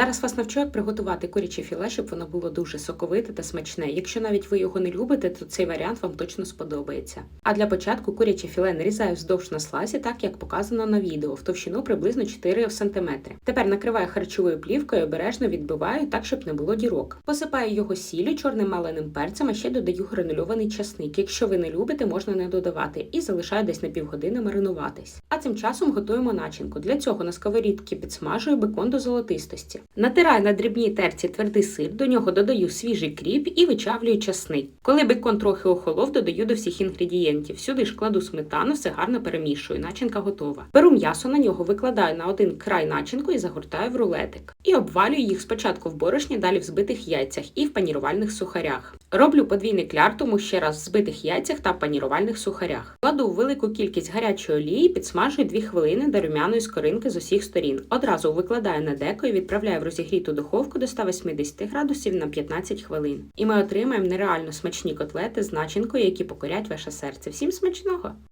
Зараз вас навчу, як приготувати куряче філе, щоб воно було дуже соковите та смачне. Якщо навіть ви його не любите, то цей варіант вам точно сподобається. А для початку куряче філе нарізаю вздовж на слайсі, так як показано на відео, в товщину приблизно 4 см. Тепер накриваю харчовою плівкою, обережно відбиваю так, щоб не було дірок. Посипаю його сіллю, чорним маленим перцем, а ще додаю гранульований часник. Якщо ви не любите, можна не додавати, і залишаю десь на півгодини маринуватись. А цим часом готуємо начинку. Для цього на сковорідці підсмажую бекон до золотистості. Натираю на дрібній терці твердий сир, до нього додаю свіжий кріп і вичавлюю часник. Коли бекон трохи охолов, додаю до всіх інгредієнтів. Сюди ж кладу сметану, все гарно перемішую. Начинка готова. Беру м'ясо, на нього викладаю на один край начинку і загортаю в рулетик. І обвалюю їх спочатку в борошні, далі в збитих яйцях і в панірувальних сухарях. Роблю подвійний кляр, тому ще раз в збитих яйцях та панірувальних сухарях. Кладу велику кількість гарячої олії, підсмажую 2 хвилини до румяної скоринки з усіх сторін. Одразу викладаю на деко і відправляю в розігріту духовку до 180 градусів на 15 хвилин. І ми отримаємо нереально смачні котлети з начинкою, які покорять ваше серце. Всім смачного!